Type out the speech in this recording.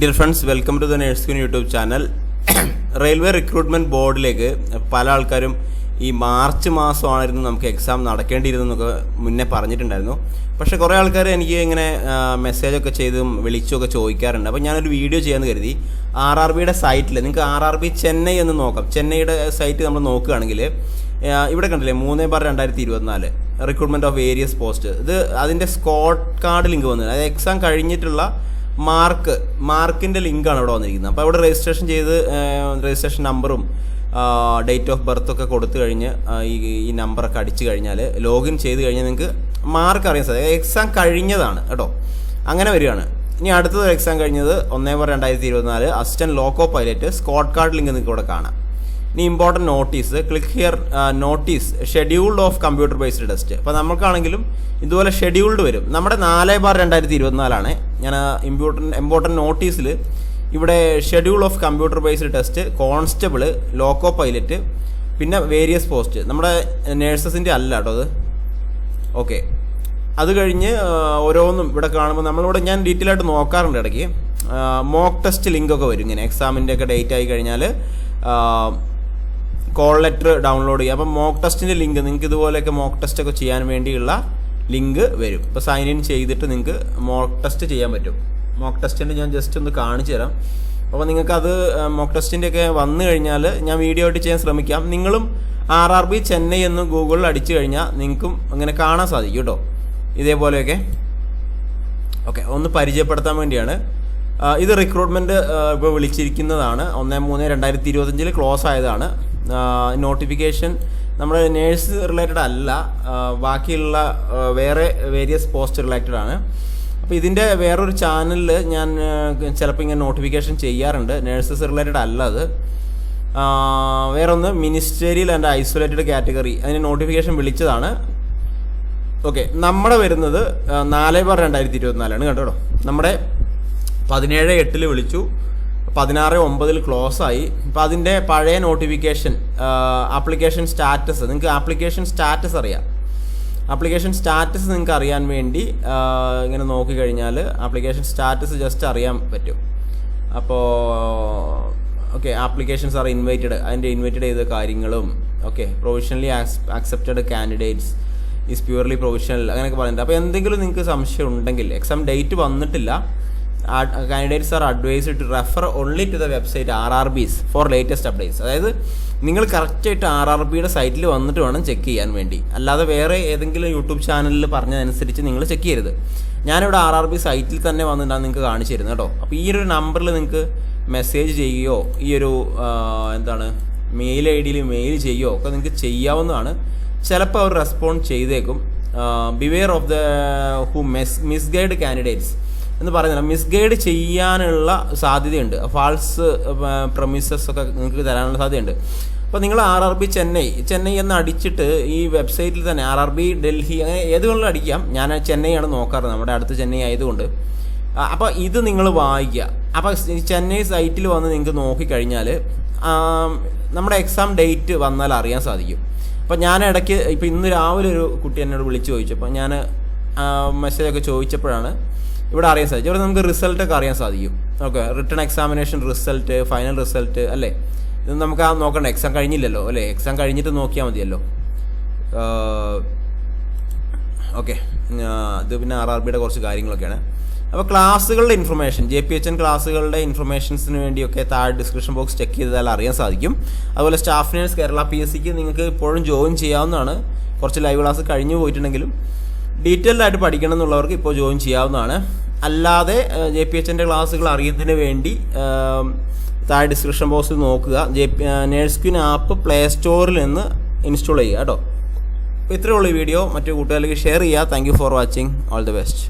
Dear friends welcome to the നേഴ്സ്കിൻ YouTube channel railway recruitment ബോർഡിലേക്ക് പല ആൾക്കാരും ഈ മാർച്ച് മാസമായിരുന്നു നമുക്ക് എക്സാം നടക്കേണ്ടിയിരുന്നൊക്കെ മുന്നേ പറഞ്ഞിട്ടുണ്ടായിരുന്നു. പക്ഷേ കുറേ ആൾക്കാർ എനിക്ക് ഇങ്ങനെ മെസ്സേജൊക്കെ ചെയ്തും വിളിച്ചൊക്കെ ചോദിക്കാറുണ്ട്. അപ്പോൾ ഞാനൊരു വീഡിയോ ചെയ്യാമെന്ന് കരുതി. ആർ ആർ ബിയുടെ സൈറ്റിൽ നിങ്ങൾക്ക് ആർ ആർ ബി ചെന്നൈ എന്ന് നോക്കാം. ചെന്നൈയുടെ സൈറ്റ് നമ്മൾ നോക്കുകയാണെങ്കിൽ ഇവിടെ കണ്ടില്ലേ മൂന്ന് ബാർ രണ്ടായിരത്തി ഇരുപത്തിനാല് റിക്രൂട്ട്മെന്റ് ഓഫ് വേരിയസ് പോസ്റ്റ് ഇത് അതിന്റെ സ്കോട്ട് കാർഡ് ലിങ്ക് വന്നത് അതായത് എക്സാം കഴിഞ്ഞിട്ടുള്ള മാർക്ക് മാർക്കിന്റെ ലിങ്കാണ് ഇവിടെ വന്നിരിക്കുന്നത്. അപ്പോൾ അവിടെ രജിസ്ട്രേഷൻ ചെയ്ത് രജിസ്ട്രേഷൻ നമ്പറും ഡേറ്റ് ഓഫ് ബർത്ത് ഒക്കെ കൊടുത്തു കഴിഞ്ഞ് ഈ ഈ നമ്പറൊക്കെ അടിച്ചു കഴിഞ്ഞാൽ ലോഗിൻ ചെയ്ത് കഴിഞ്ഞാൽ നിങ്ങൾക്ക് മാർക്ക് അറിയാൻ സാധിക്കും. എക്സാം കഴിഞ്ഞതാണ് കേട്ടോ. അങ്ങനെ വരികയാണ്. ഇനി അടുത്തത് എക്സാം കഴിഞ്ഞത് ഒന്നേ പറ രണ്ടായിരത്തി ഇരുപത്തിനാല് assistant loco pilot score card link നിങ്ങൾക്ക് ഇവിടെ കാണാം. ഇനി important notice click here notice scheduled of computer based test അപ്പോൾ നമുക്കാണെങ്കിലും ഇതുപോലെ ഷെഡ്യൂൾഡ് വരും. നമ്മുടെ നാല് ബാർ രണ്ടായിരത്തി ഇരുപത്തിനാലാണ് ഞാൻ ഇമ്പോർട്ടന്റ് ഇമ്പോർട്ടന്റ് നോട്ടീസിൽ ഇവിടെ schedule of computer based test constable loco pilot പിന്നെ വേരിയസ് പോസ്റ്റ് നമ്മുടെ നേഴ്സസിന്റെ അല്ല കേട്ടോ അത്. ഓക്കെ അത് കഴിഞ്ഞ് ഓരോന്നും ഇവിടെ കാണുമ്പോൾ നമ്മളിവിടെ ഞാൻ ഡീറ്റെയിൽ ആയിട്ട് നോക്കാറുണ്ട് ഇടയ്ക്ക്. മോക്ക് ടെസ്റ്റ് ലിങ്ക് ഒക്കെ വരും ഇങ്ങനെ. എക്സാമിന്റെ ഒക്കെ ഡേറ്റ് ആയി കഴിഞ്ഞാൽ കോൾ ലെറ്റർ ഡൗൺലോഡ് ചെയ്യുക. അപ്പം മോക്ക് ടെസ്റ്റിന്റെ ലിങ്ക് നിങ്ങൾക്ക് ഇതുപോലെയൊക്കെ മോക്ക് ടെസ്റ്റ് ഒക്കെ ചെയ്യാൻ വേണ്ടിയുള്ള ലിങ്ക് വരും. ഇപ്പോൾ സൈൻ ഇൻ ചെയ്തിട്ട് നിങ്ങൾക്ക് മോക്ക് ടെസ്റ്റ് ചെയ്യാൻ പറ്റും. മോക്ക് ടെസ്റ്റിന്റെ ഞാൻ ജസ്റ്റ് ഒന്ന് കാണിച്ചു തരാം. അപ്പോൾ നിങ്ങൾക്കത് മോക്ക് ടെസ്റ്റിന്റെ ഒക്കെ വന്നു കഴിഞ്ഞാൽ ഞാൻ വീഡിയോ ആയിട്ട് ചെയ്യാൻ ശ്രമിക്കാം. നിങ്ങളും ആർ ആർ ബി ചെന്നൈ എന്ന് ഗൂഗിളിൽ അടിച്ചു കഴിഞ്ഞാൽ നിങ്ങൾക്കും അങ്ങനെ കാണാൻ സാധിക്കും കേട്ടോ. ഇതേപോലെയൊക്കെ. ഓക്കെ ഒന്ന് പരിചയപ്പെടുത്താൻ വേണ്ടിയാണ്. ഇത് റിക്രൂട്ട്മെന്റ് ഇപ്പോൾ വിളിച്ചിരിക്കുന്നതാണ്. ഒന്ന് മൂന്ന് രണ്ടായിരത്തി ഇരുപത്തഞ്ചിൽ ക്ലോസ് ആയതാണ്. നോട്ടിഫിക്കേഷൻ നമ്മുടെ നേഴ്സ് റിലേറ്റഡ് അല്ല ബാക്കിയുള്ള വേറെ വേരിയസ് പോസ്റ്റ് റിലേറ്റഡ് ആണ്. അപ്പോൾ ഇതിന്റെ വേറൊരു ചാനലിൽ ഞാൻ ചിലപ്പോൾ ഇങ്ങനെ നോട്ടിഫിക്കേഷൻ ചെയ്യാറുണ്ട്. നേഴ്സസ് റിലേറ്റഡ് അല്ല അത്. വേറൊന്ന് മിനിസ്റ്റേരിയൽ ആൻഡ് ഐസൊലേറ്റഡ് കാറ്റഗറി അതിന് നോട്ടിഫിക്കേഷൻ വിളിച്ചതാണ്. ഓക്കെ നമ്മുടെ വരുന്നത് നാല് ബാർ രണ്ടായിരത്തി ഇരുപത്തിനാലാണ് കേട്ടോ നമ്മുടെ പതിനേഴ് എട്ടിൽ വിളിച്ചു. പതിനാറ് ഒമ്പതിൽ ക്ലോസ് ആയി അപ്പോൾ അതിന്റെ പഴയ നോട്ടിഫിക്കേഷൻ ആപ്ലിക്കേഷൻ സ്റ്റാറ്റസ് നിങ്ങൾക്ക് ആപ്ലിക്കേഷൻ സ്റ്റാറ്റസ് അറിയാം. ആപ്ലിക്കേഷൻ സ്റ്റാറ്റസ് നിങ്ങൾക്ക് അറിയാൻ വേണ്ടി ഇങ്ങനെ നോക്കിക്കഴിഞ്ഞാൽ ആപ്ലിക്കേഷൻ സ്റ്റാറ്റസ് ജസ്റ്റ് അറിയാൻ പറ്റും. അപ്പോൾ ഓക്കെ ആപ്ലിക്കേഷൻസ് ആർ ഇൻവൈറ്റഡ് അതിന്റെ ഇൻവൈറ്റഡ് ചെയ്ത കാര്യങ്ങളും okay provisionally accepted candidates is purely provisional അങ്ങനെയൊക്കെ പറയുന്നുണ്ട്. അപ്പോൾ എന്തെങ്കിലും നിങ്ങൾക്ക് സംശയം ഉണ്ടെങ്കിൽ എക്സാം ഡേറ്റ് വന്നിട്ടില്ല candidates are advise to refer only to the website R R Bs for latest updates അതായത് നിങ്ങൾ കറക്റ്റായിട്ട് ആർ ആർ ബിയുടെ സൈറ്റിൽ വന്നിട്ട് വേണം ചെക്ക് ചെയ്യാൻ വേണ്ടി. അല്ലാതെ വേറെ ഏതെങ്കിലും യൂട്യൂബ് ചാനലിൽ പറഞ്ഞതനുസരിച്ച് നിങ്ങൾ ചെക്ക് ചെയ്യരുത്. ഞാനിവിടെ ആർ ആർ ബി സൈറ്റിൽ തന്നെ വന്നിട്ടാണ് നിങ്ങൾക്ക് കാണിച്ചു തരുന്നത് കേട്ടോ. അപ്പോൾ ഈ ഒരു നമ്പറിൽ നിങ്ങൾക്ക് മെസ്സേജ് ചെയ്യുകയോ ഈ ഒരു എന്താണ് മെയിൽ ഐ ഡിയിൽ മെയിൽ ചെയ്യുകയോ ഒക്കെ നിങ്ങൾക്ക് ചെയ്യാവുന്നതാണ്. ചിലപ്പോൾ അവർ റെസ്പോണ്ട് ചെയ്തേക്കും. Beware of the who mess misguide candidates എന്ന് പറയുന്നില്ല. മിസ്ഗൈഡ് ചെയ്യാനുള്ള സാധ്യതയുണ്ട്. ഫാൾസ് പ്രമിസസ് ഒക്കെ നിങ്ങൾക്ക് തരാനുള്ള സാധ്യതയുണ്ട്. അപ്പോൾ നിങ്ങൾ R R B Chennai Chennai എന്ന് അടിച്ചിട്ട് ഈ വെബ്സൈറ്റിൽ തന്നെ ആർ ആർ ബി ഡൽഹി അങ്ങനെ ഏതുകൊണ്ടും അടിക്കാം. ഞാൻ ചെന്നൈയാണ് നോക്കാറ് നമ്മുടെ അടുത്ത് ചെന്നൈ ആയതുകൊണ്ട്. അപ്പോൾ ഇത് നിങ്ങൾ വായിക്കുക. അപ്പോൾ ചെന്നൈ സൈറ്റിൽ വന്ന് നിങ്ങൾക്ക് നോക്കിക്കഴിഞ്ഞാൽ നമ്മുടെ എക്സാം ഡേറ്റ് വന്നാൽ അറിയാൻ സാധിക്കും. അപ്പോൾ ഞാൻ ഇടയ്ക്ക് ഇപ്പോൾ ഇന്ന് രാവിലെ ഒരു കുട്ടി എന്നോട് വിളിച്ച് ചോദിച്ചു. അപ്പോൾ ഞാൻ മെസ്സേജൊക്കെ ചോദിച്ചപ്പോഴാണ് ഇവിടെ അറിയാൻ സാധിക്കും. ഇവിടെ നമുക്ക് റിസൾട്ടൊക്കെ അറിയാൻ സാധിക്കും. Okay written examination result final result അല്ലേ? ഇത് നമുക്ക് ആ നോക്കണ്ട. എക്സാം കഴിഞ്ഞില്ലല്ലോ അല്ലേ? എക്സാം കഴിഞ്ഞിട്ട് നോക്കിയാൽ മതിയല്ലോ. ഓക്കെ ഇത് പിന്നെ ആർ ആർ ബിയുടെ കുറച്ച് കാര്യങ്ങളൊക്കെയാണ്. അപ്പോൾ ക്ലാസ്സുകളുടെ information J P H N ക്ലാസ്സുകളുടെ ഇൻഫർമേഷൻസിന് വേണ്ടിയൊക്കെ താഴെ ഡിസ്ക്രിപ്ഷൻ ബോക്സ് ചെക്ക് ചെയ്താൽ അറിയാൻ സാധിക്കും. അതുപോലെ staff nurse Kerala P S സിക്ക് നിങ്ങൾക്ക് ഇപ്പോഴും ജോയിൻ ചെയ്യാവുന്നതാണ്. കുറച്ച് ലൈവ് ക്ലാസ് കഴിഞ്ഞു പോയിട്ടുണ്ടെങ്കിലും. ഡീറ്റെയിൽഡ് ആയിട്ട് പഠിക്കണം എന്നുള്ളവർക്ക് ഇപ്പോൾ ജോയിൻ ചെയ്യാവുന്നതാണ്. അല്ലാതെ ജെ പി എച്ച് എന്റെ ക്ലാസ്സുകൾ അറിയുന്നതിന് വേണ്ടി താഴെ ഡിസ്ക്രിപ്ഷൻ ബോക്സിൽ നോക്കുക. J P nurse queen app play സ്റ്റോറിൽ നിന്ന് ഇൻസ്റ്റാൾ ചെയ്യുക കേട്ടോ. ഈ വീഡിയോ. മറ്റു കൂട്ടുകാരിലേക്ക് ഷെയർ ചെയ്യുക. Thank for watching. All the best.